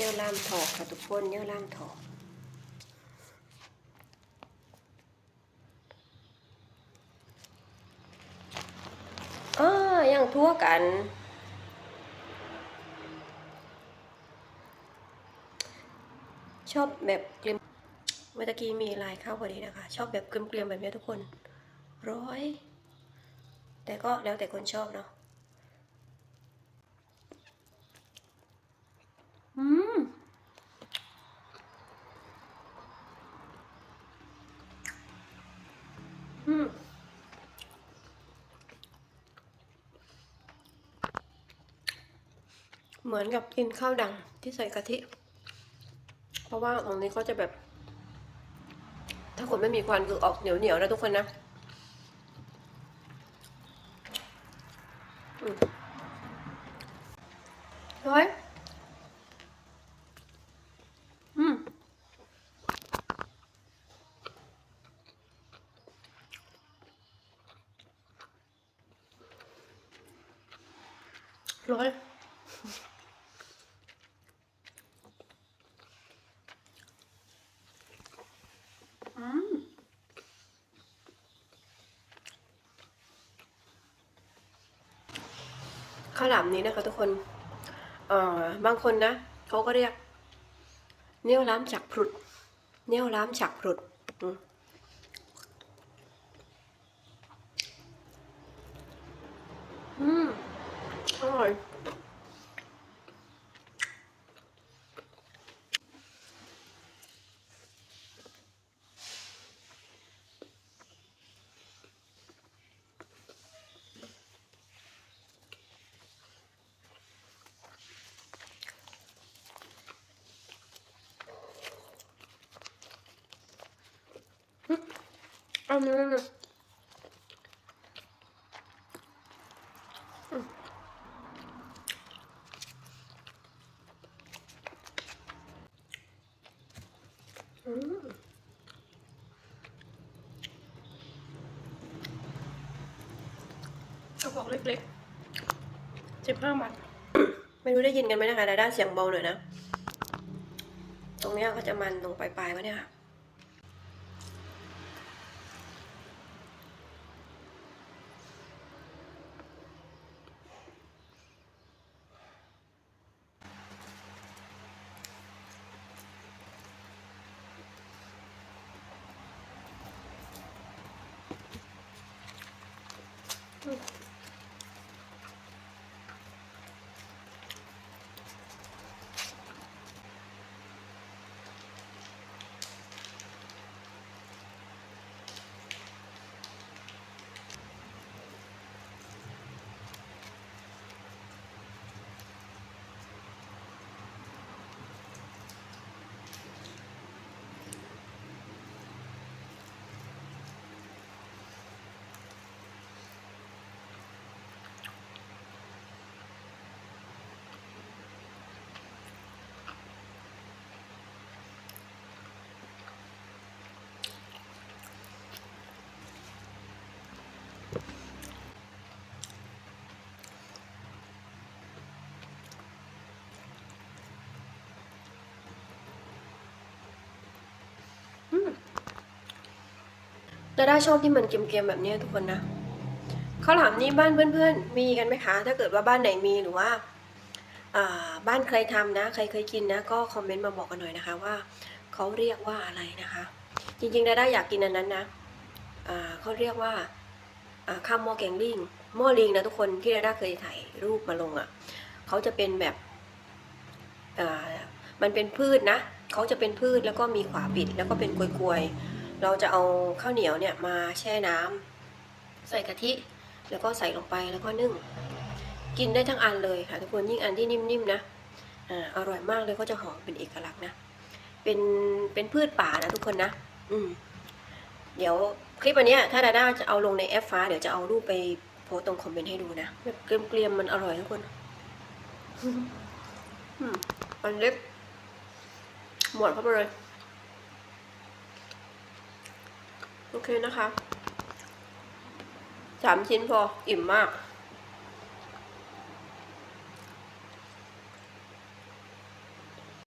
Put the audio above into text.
เนี่ยวล่ามถอกค่ะทุกคนเนี่ยวล่ามถอกอ่ายังทั่วกัน ชอบแบบเกลียมเมื่อกี้มีลายเข้าพอดีนะคะ ชอบแบบเกลียมๆแบบนี้ทุกคนร้อย แต่ก็แล้วแต่คนชอบเนาะ อืม อืม เหมือนกับกินข้าวดังที่ใส่กะทิ เพราะว่าตรงนี้เขาจะแบบ ถ้าคนไม่มีควันคือออกเหนียวเหนียวๆนะทุกคนนะอืมร้ยอืม ร้อยอืมข้าวหลามนี้นะคะทุกคน เอ่อ บางคนนะเขาก็เรียก เนี่ยวล้ามฉักพรุด เนี่ยวล้ามฉักพรุดอืม อืมอร่อยเอาเนื้อเลยอืมอืม กระบอกเล็กๆสิบห้าบาทไม่รู้ได้ยินกันไหมนะคะดาด้าเสียงเบาหน่อยนะ ตรงเนี้ยก็จะมันตรงปลายๆวะเนี่ยค่ะ ดาด้าชอบที่มันเกมๆแบบนี้ทุกคนนะข้าวหลามนี้บ้านเพื่อนๆ มีกันไหมคะ ถ้าเกิดว่าบ้านไหนมีหรือว่าบ้านใครทำนะ ใครเคยกินนะ ก็คอมเมนต์มาบอกกันหน่อยนะคะว่าเขาเรียกว่าอะไรนะคะ จริงๆดาด้าอยากกินอันนั้นนะเขาเรียกว่าข้าวหม้อแกงลิงหม้อลิงนะทุกคนที่ดาด้าเคยถ่ายรูปมาลงอะ่ะเขาจะเป็นแบบมันเป็นพืชนะเขาจะเป็นพืชแล้วก็มีขวาปิดแล้วก็เป็นกลวยๆ เราจะเอาข้าวเหนียวเนี่ยมาแช่น้ำใส่กะทิ แล้วก็ใส่ลงไปแล้วก็นึ่ง กินได้ทั้งอันเลยค่ะทุกคนยิ่งอันที่นิ่มๆนะอร่อยมากเลยก็จะหอมเป็นเอกลักษณ์นะเป็นเป็นพืชป่านะทุกคนนะอืมเดี๋ยวคลิปอันเนี้ยถ้าดาด้าจะเอาลงในแอปฟ้า เดี๋ยวจะเอารูปไปโพสต์ตรงคอมเมนต์ให้ดูนะแบบเกรียมๆมันอร่อยทุกคนอืมอันเล็กหมดเข้าไปเลย โอเคนะคะ สามชิ้นพอ อิ่มมาก